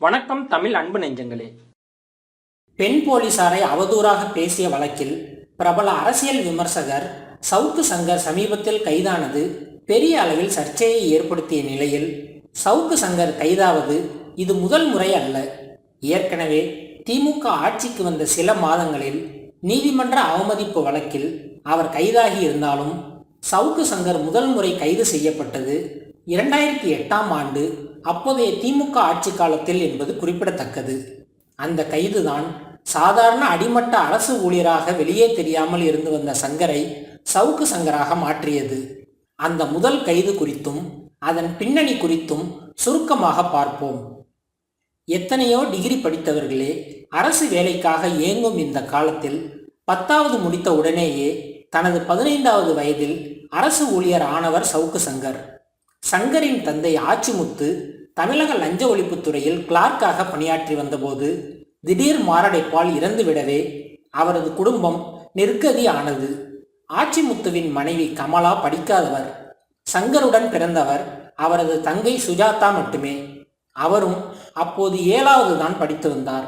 வணக்கம் தமிழ் அன்பு நெஞ்சங்களே. பெண் போலீசாரை அவதூறாக பேசிய வழக்கில் பிரபல அரசியல் விமர்சகர் சவுக்கு சங்கர் சமீபத்தில் கைதானது பெரிய அளவில் சர்ச்சையை ஏற்படுத்திய நிலையில் சவுக்கு சங்கர் கைதாவது இது முதல் முறை அல்ல. ஏற்கனவே திமுக ஆட்சிக்கு வந்த சில மாதங்களில் நீதிமன்ற அவமதிப்பு வழக்கில் அவர் கைதாகி இருந்தாலும் சவுக்கு சங்கர் முதல் முறை கைது செய்யப்பட்டது இரண்டாயிரத்தி எட்டாம் ஆண்டு அப்போதைய திமுக ஆட்சி காலத்தில் என்பது குறிப்பிடத்தக்கது. அந்த கைதுதான் சாதாரண அடிமட்ட அரசு ஊழியராக வெளியே தெரியாமல் இருந்து வந்த சங்கரை சவுக்கு சங்கராக மாற்றியது. அந்த முதல் கைது குறித்தும் அதன் பின்னணி குறித்தும் சுருக்கமாக பார்ப்போம். எத்தனையோ டிகிரி படித்தவர்களே அரசு வேலைக்காக இயங்கும் இந்த காலத்தில் பத்தாவது முடித்த உடனேயே தனது பதினைந்தாவது வயதில் அரசு ஊழியர் ஆனவர் சவுக்கு சங்கர். சங்கரின் தந்தை ஆச்சிமுத்து தமிழக லஞ்ச ஒழிப்புத்துறையில் கிளார்க்காக பணியாற்றி வந்தபோது திடீர் மாரடைப்பால் இறந்துவிடவே அவரது குடும்பம் நெருக்கதி ஆனது ஆச்சிமுத்துவின் மனைவி கமலா படிக்காதவர். சங்கருடன் பிறந்தவர் அவரது தங்கை சுஜாதா மட்டுமே. அவரும் அப்போது ஏழாவது தான் படித்து வந்தார்.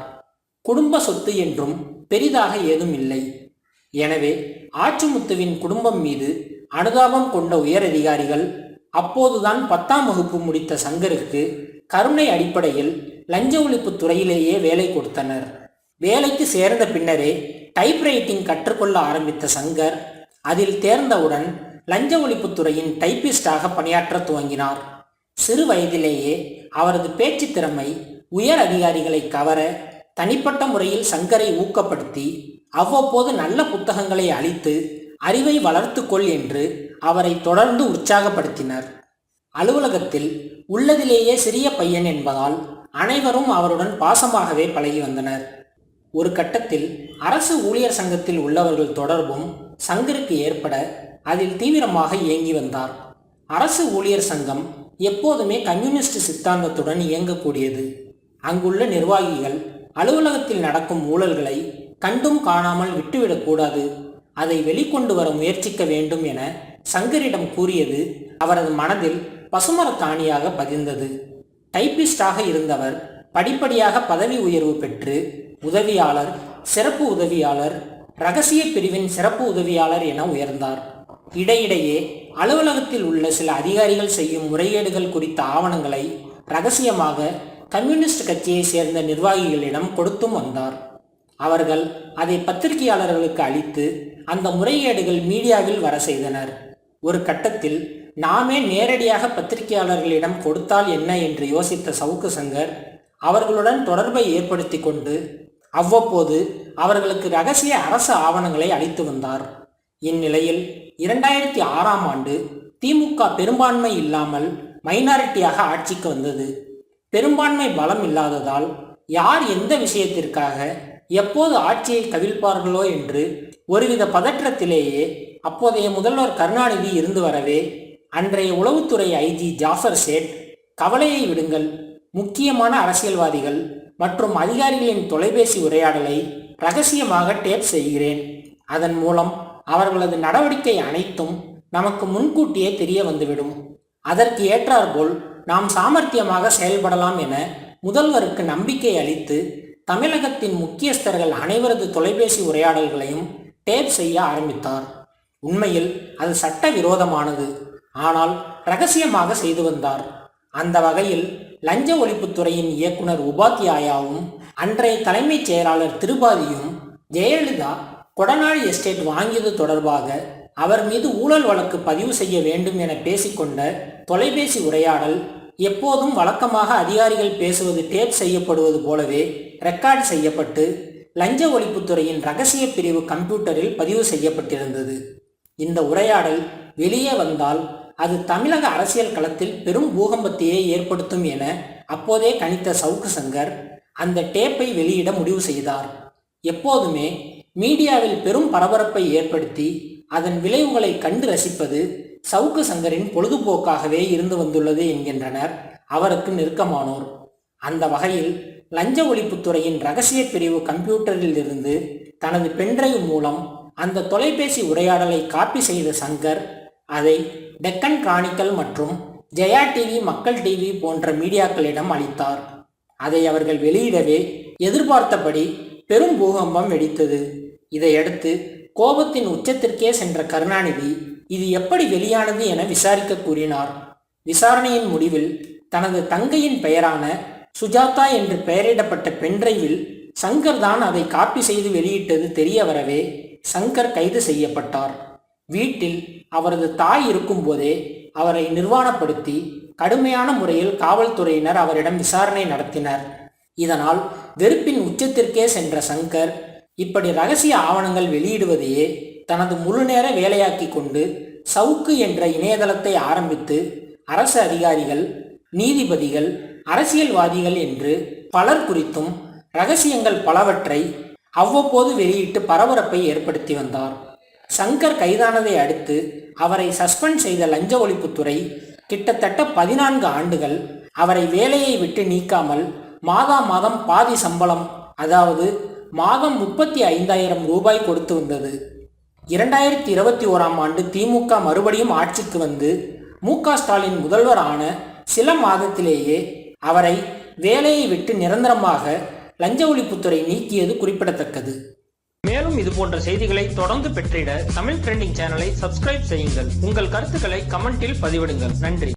குடும்ப சொத்து என்றும் பெரிதாக ஏதும் இல்லை. எனவே ஆச்சிமுத்துவின் குடும்பம் மீது அனுதாபம் கொண்ட உயரதிகாரிகள் அப்போதுதான் பத்தாம் வகுப்பு முடித்த சங்கருக்கு கருணை அடிப்படையில் லஞ்ச ஒழிப்பு துறையிலேயே வேலை கொடுத்தனர். வேலைக்கு சேர்ந்த பின்னரே டைப்ரைட்டிங் கற்றுக்கொள்ள ஆரம்பித்த சங்கர் அதில் தேர்ந்தவுடன் லஞ்ச ஒழிப்புத்துறையின் டைப்பிஸ்டாக பணியாற்ற துவங்கினார். சிறு வயதிலேயே அவரது பேச்சு திறமை உயர் அதிகாரிகளை கவர தனிப்பட்ட முறையில் சங்கரை ஊக்கப்படுத்தி அவ்வப்போது நல்ல புத்தகங்களை அளித்து அறிவை வளர்த்துக்கொள் என்று அவரை தொடர்ந்து உற்சாகப்படுத்தினர். அலுவலகத்தில் உள்ளதிலேயே சிறிய பையன் என்பதால் அனைவரும் அவருடன் பாசமாகவே பழகி வந்தனர். ஒரு கட்டத்தில் அரசு ஊழியர் சங்கத்தில் உள்ளவர்கள் தொடர்பும் சங்கருக்கு ஏற்பட அதில் தீவிரமாக இயங்கி வந்தார். அரசு ஊழியர் சங்கம் எப்போதுமே கம்யூனிஸ்ட் சித்தாந்தத்துடன் இயங்கக்கூடியது. அங்குள்ள நிர்வாகிகள் அலுவலகத்தில் நடக்கும் ஊழல்களை கண்டும் காணாமல் விட்டுவிடக்கூடாது. அதை வெளிக்கொண்டு வர முயற்சிக்க வேண்டும் என சங்கரிடம் கூறியது அவரது மனதில் பசுமரத்தாணியாக பதிந்தது. டைப்பிஸ்டாக இருந்தவர் படிப்படியாக பதவி உயர்வு பெற்று உதவியாளர் சிறப்பு உதவியாளர் ரகசிய பிரிவின் சிறப்பு உதவியாளர் என உயர்ந்தார். இடையிடையே அலுவலகத்தில் உள்ள சில அதிகாரிகள் செய்யும் முறைகேடுகள் குறித்த ஆவணங்களை ரகசியமாக கம்யூனிஸ்ட் கட்சியை சேர்ந்த நிர்வாகிகளிடம் கொடுத்தும் வந்தார். அவர்கள் அதை பத்திரிகையாளர்களுக்கு அளித்து அந்த முறைகேடுகள் மீடியாவில் வர செய்தனர். ஒரு கட்டத்தில் நாமே நேரடியாக பத்திரிகையாளர்களிடம் கொடுத்தால் என்ன என்று யோசித்த சவுக்கு சங்கர் அவர்களுடன் தொடர்பை ஏற்படுத்தி கொண்டு அவ்வப்போது அவர்களுக்கு ரகசிய அரசு ஆவணங்களை அளித்து வந்தார். இந்நிலையில் இரண்டாயிரத்தி ஆறாம் ஆண்டு திமுக பெரும்பான்மை இல்லாமல் மைனாரிட்டியாக ஆட்சிக்கு வந்தது. பெரும்பான்மை பலம் இல்லாததால் யார் எந்த விஷயத்திற்காக எப்போது ஆட்சியை கவிழ்ப்பார்களோ என்று ஒருவித பதற்றத்திலேயே அப்போதைய முதல்வர் கருணாநிதி இருந்து வரவே அன்றைய உளவுத்துறை ஐஜி ஜாஃபர் சேட் கவலையை விடுங்கள். முக்கியமான அரசியல்வாதிகள் மற்றும் அதிகாரிகளின் தொலைபேசி உரையாடலை ரகசியமாக டேப் செய்கிறேன். அதன் மூலம் அவர்களது நடவடிக்கை அனைத்தும் நமக்கு முன்கூட்டியே தெரிய வந்துவிடும். அதற்கு ஏற்றாற்போல் நாம் சாமர்த்தியமாக செயல்படலாம் என முதல்வருக்கு நம்பிக்கை அளித்து தமிழகத்தின் முக்கியஸ்தர்கள் அனைவரது தொலைபேசி உரையாடல்களையும் டேப் செய்ய ஆரம்பித்தார். உண்மையில் அது சட்ட விரோதமானது ஆனால் ரகசியமாக செய்து வந்தார். அந்த வகையில் லஞ்ச ஒழிப்புத்துறையின் இயக்குனர் உபாத்தியாயாவும் அன்றைய தலைமைச் செயலாளர் திருபாதியும் ஜெயலலிதா கொடநாடு எஸ்டேட் வாங்கியது தொடர்பாக அவர் மீது ஊழல் வழக்கு பதிவு செய்ய வேண்டும் என பேசிக்கொண்ட தொலைபேசி உரையாடல் எப்போதும் வழக்கமாக அதிகாரிகள் பேசுவது டேப் செய்யப்படுவது போலவே ரெக்கார்ட் செய்யப்பட்டு லஞ்ச ஒழிப்புத்துறையின் ரகசிய பிரிவு கம்ப்யூட்டரில் பதிவு செய்யப்பட்டிருந்தது. இந்த உரையாடல் வெளியே வந்தால் அது தமிழக அரசியல் களத்தில் பெரும் பூகம்பத்தையே ஏற்படுத்தும் என அப்போதே கணித்த சவுக்கு சங்கர் அந்த டேப்பை வெளியிட முடிவு செய்தார். எப்போதுமே மீடியாவில் பெரும் பரபரப்பை ஏற்படுத்தி அதன் விளைவுகளை கண்டு ரசிப்பது சவுக்கு சங்கரின் பொழுதுபோக்காகவே இருந்து வந்துள்ளது என்கின்றனர் அவருக்கு நெருக்கமானோர். அந்த வகையில் லஞ்ச ஒழிப்புத்துறையின் ரகசிய பிரிவு கம்ப்யூட்டரில் இருந்து தனது பென்டிரைவ் மூலம் அந்த தொலைபேசி உரையாடலை காப்பி செய்த சங்கர் அதை டெக்கன் கிரானிக்கல் மற்றும் ஜெயா டிவி மக்கள் டிவி போன்ற மீடியாக்களிடம் அளித்தார். அதை அவர்கள் வெளியிடவே எதிர்பார்த்தபடி பெரும் பூகம்பம் வெடித்தது. இதையடுத்து கோபத்தின் உச்சத்திற்கே சென்ற கருணாநிதி இது எப்படி வெளியானது என விசாரிக்க கூறினார். விசாரணையின் முடிவில் தனது தங்கையின் பெயரான சுஜாதா என்று பெயரிடப்பட்ட பென்ட்ரைவில் சங்கர் தான் அதை காப்பி செய்து வெளியிட்டது தெரிய வரவே சங்கர் கைது செய்யப்பட்டார். வீட்டில் அவரது தாய் இருக்கும்போதே அவரை நிர்வாணப்படுத்தி கடுமையான முறையில் காவல்துறையினர் அவரிடம் விசாரணை நடத்தினர். இதனால் வெறுப்பின் உச்சத்திற்கே சென்ற சங்கர் இப்படி ரகசிய ஆவணங்கள் வெளியிடுவதையே தனது முழுநேர வேலையாக்கி கொண்டு சவுக்கு என்ற இணையதளத்தை ஆரம்பித்து அரசு அதிகாரிகள் நீதிபதிகள் அரசியல்வாதிகள் என்று பலர் குறித்தும் ரகசியங்கள் பலவற்றை அவ்வப்போது வெளியிட்டு பரபரப்பை ஏற்படுத்தி வந்தார். சங்கர் கைதானதை அடுத்து அவரை சஸ்பெண்ட் செய்த லஞ்ச ஒழிப்புத்துறை கிட்டத்தட்ட பதினான்கு ஆண்டுகள் அவரை வேலையை விட்டு நீக்காமல் மாதா மாதம் பாதி சம்பளம் அதாவது மாதம் முப்பத்தி ஐந்தாயிரம் ரூபாய் கொடுத்து வந்தது. இரண்டாயிரத்தி இருபத்தி ஓராம் ஆண்டு திமுக மறுபடியும் ஆட்சிக்கு வந்து மு க ஸ்டாலின் முதல்வர் ஆன சில மாதத்திலேயே அவரை வேலையை விட்டு நிரந்தரமாக லஞ்ச ஒழிப்புத்துறை நீக்கியது குறிப்பிடத்தக்கது. மேலும் இது போன்ற செய்திகளை தொடர்ந்து பெற்றிட தமிழ் ட்ரெண்டிங் சேனலை சப்ஸ்கிரைப் செய்யுங்கள். உங்கள் கருத்துக்களை கமெண்டில் பதிவிடுங்கள். நன்றி.